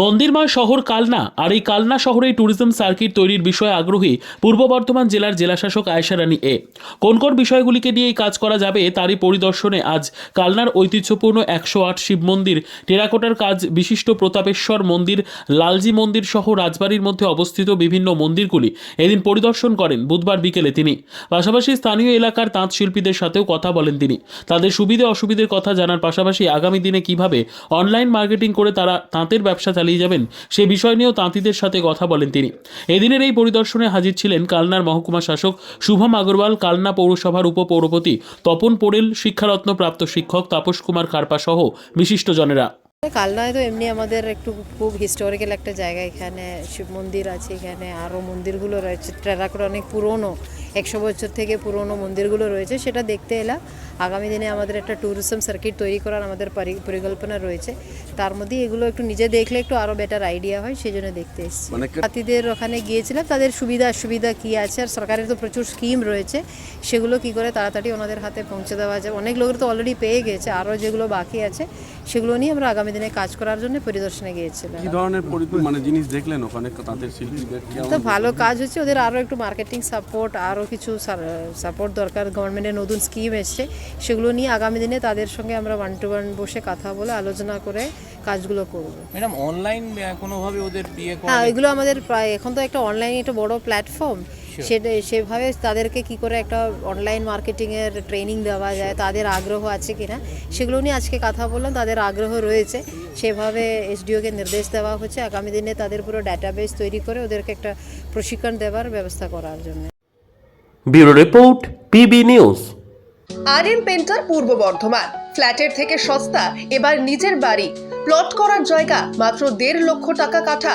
মন্দিরময় শহর কালনা, আর এই কালনা শহরে ট্যুরিজম সার্কিট তৈরির বিষয়ে আগ্রহী পূর্ব বর্ধমান জেলার জেলাশাসক আয়শা রানী এ। কোন কোন বিষয়গুলিকে নিয়ে এই কাজ করা যাবে তারই পরিদর্শনে আজ কালনার ঐতিহ্যপূর্ণ একশো আট শিব মন্দির, টেরাকোটার কাজ বিশিষ্ট প্রতাপেশ্বর মন্দির, লালজি মন্দির সহ রাজবাড়ির মধ্যে অবস্থিত বিভিন্ন মন্দিরগুলি এদিন পরিদর্শন করেন বুধবার বিকেলে তিনি। পাশাপাশি স্থানীয় এলাকার তাঁত শিল্পীদের সাথেও কথা বলেন তিনি। তাদের সুবিধে অসুবিধের কথা জানার পাশাপাশি আগামী দিনে কীভাবে অনলাইন মার্কেটিং করে তারা তাঁতের ব্যবসা চালিয়ে যাবেন। সে বিষয় নিয়েও তাঁতিদের সাথে কথা বলেন তিনি। এদিনের এই পরিদর্শনে হাজির ছিলেন কালনার মহকুমা শাসক শুভম আগরওয়াল, কালনা পৌরসভার উপপৌরপতি তপন পোড়েল শিক্ষারত্ন প্রাপ্ত শিক্ষক তাপস কুমার কার্পা সহ বিশিষ্টজনেরা কালনায় তো এমনি আমাদের একটু খুব হিস্টোরিক্যাল একটা জায়গা এখানে শিব মন্দির আছে এখানে আরও মন্দিরগুলো রয়েছে। টেরাকোটা অনেক পুরনো একশো বছর থেকে পুরনো মন্দিরগুলো রয়েছে সেটা দেখতে এলাম। আগামী দিনে আমাদের একটা ট্যুরিজম সার্কিট তৈরি করার আমাদের পরি- পরিকল্পনা রয়েছে। তার মধ্যে এগুলো একটু নিজে দেখলে একটু আরও বেটার আইডিয়া হয় সেই জন্য দেখতে এসেছি। মানে হাতিদের ওখানে গিয়েছিলাম তাদের সুবিধা অসুবিধা কী আছে আর সরকারের তো প্রচুর স্কিম রয়েছে। সেগুলো কি করে তাড়াতাড়ি ওনাদের হাতে পৌঁছে দেওয়া যায়? অনেক লোকের তো অলরেডি পেয়ে গেছে আরও যেগুলো বাকি আছে সেগুলো নিয়ে আমরা আগামী দিনে কাজ করার জন্য পরিদর্শনে গিয়েছিলাম কি ধরনের মানে জিনিস দেখলেন ওখানে তাদের শিল্পীদের? তো ভালো কাজ হচ্ছে ওদের আরও একটু মার্কেটিং সাপোর্ট আরও কিছু সাপোর্ট দরকার। গভর্নমেন্টের নতুন স্কিম এসছে সেগুলো নিয়ে আগামী দিনে তাদের সঙ্গে আমরা ওয়ান টু ওয়ান বসে কথা বলে আলোচনা করে কাজগুলো করব। ম্যাডাম অনলাইন কোনোভাবে ওদের বিয়ে করা হ্যাঁ এগুলো আমাদের প্রায় এখন তো একটা অনলাইন একটা বড় প্ল্যাটফর্ম সেটা সেভাবে তাদেরকে কি করে একটা অনলাইন মার্কেটিংয়ের ট্রেনিং দেওয়া যায় তাদের আগ্রহ আছে কিনা সেগুলো নিয়ে আজকে কথা বললাম তাদের আগ্রহ রয়েছে। সেভাবে এসডিওকে নির্দেশ দেওয়া হচ্ছে আগামী দিনে তাদের পুরো ডাটাবেস তৈরি করে ওদেরকে একটা প্রশিক্ষণ দেওয়ার ব্যবস্থা করার জন্য। ব্যুরো রিপোর্ট পিবি নিউজ আর এম পেন্টার পূর্ব বর্ধমান ফ্ল্যাটের থেকে সস্তা এবার নিজের বাড়ি। প্লট করার জায়গা মাত্র দেড় লক্ষ টাকা কাঠা।